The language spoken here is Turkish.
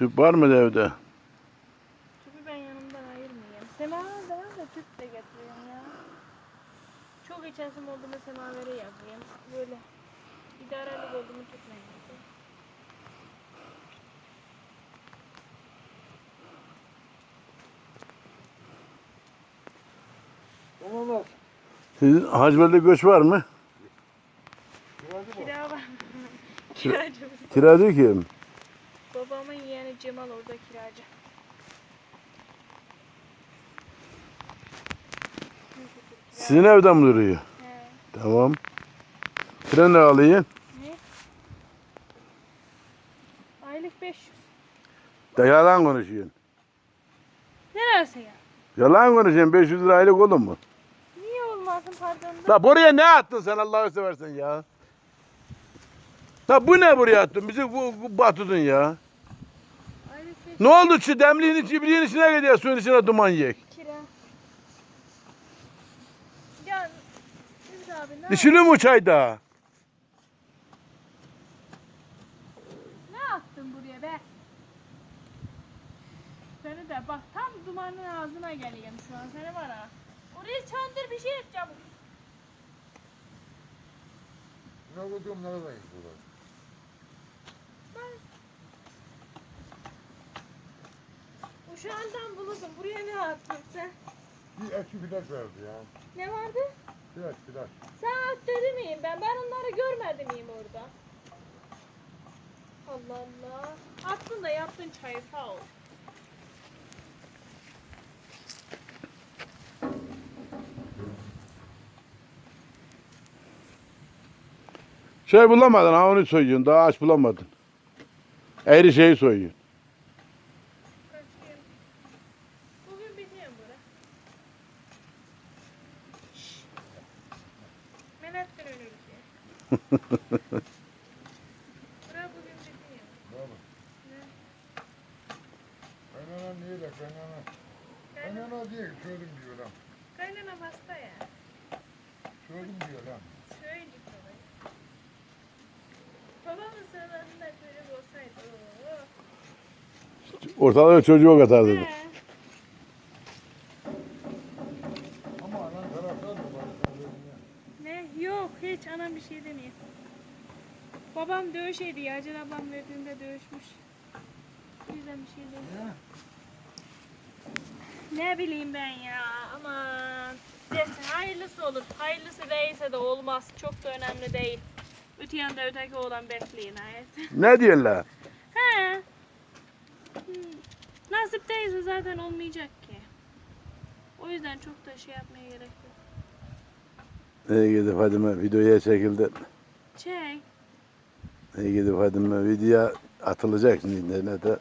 Tüp var mı evde? Tüpü ben yanımdan ayırmayayım. Semaver de var da tüp de getiriyorum ya. Çok içesim oldu mu semavere yapayım. Böyle idarelik oldu mu tutmayayım. Tamam bak. Sizin Hacıveli'de göç var mı? Kira var. Kiracı. Kiracı kim? Cemal orada kiracı. Sizin evde mi duruyor? He. Tamam. Tren ne alayım? Ne? Aylık 500. Da yalan konuşuyorsun. Neresi ya? Yalan konuşuyorsun. 500 lira aylık olur mu? Niye olmasın pardon da? La buraya ne attın sen Allah'ı seversen ya? La bu ne buraya attın? Bizi bu, bu batırdın ya. Aylık 500 Ne oldu şu demliğin içi, ibriğin içine gidiyor suyun içine duman yiyek. kira. Ya Ümit abi ne, mi çayda? ne attın buraya be? Seni de bak tam dumanın ağzına geleyim şu an seni var ha. Oraya çandır bir şey et çabuk. Ne koyduğum burada? Uşağından bulursun. Buraya ne attın sen? Bir ekşi flaş verdi ya. Ne vardı? Flaş flaş. Sen at dedi miyim ben? Ben onları görmedi miyim orada? Allah Allah. Attın da yaptın çayı sağ ol. Şey bulamadın ha onu soyuyorsun. Daha aç bulamadın. Eğri şeyi soyuyorsun. Bugün bitiyor. Baba. Ne? Kaynana niye de kaynana? Kaynana, diye söyledim diyor lan. kaynana hasta ya. Söyledim diyor lan. Şöyle kolay. Babamın sıralarında çocuk olsaydı. oo. Ortalığa çocuğu katardı. He. Ama anan taraftar mı var? Ne? Hiç anam bir şey demiyor. Babam dövüş ediyor. Hacer ablam verdiğinde dövüşmüş. O yüzden bir şey demiyor. Ya. Ne bileyim ben ya aman. Desin hayırlısı olur. Hayırlısı değilse de olmaz. Çok da önemli değil. Öte yanda öteki olan bekleyin hayat. Ne diyorlar? He. Nasip değilse zaten olmayacak ki. O yüzden çok da şey yapmaya gerek yok. İyi gidip Fadime videoya çekildi. Çek. İyi gidip Fadime video atılacak şimdi internete.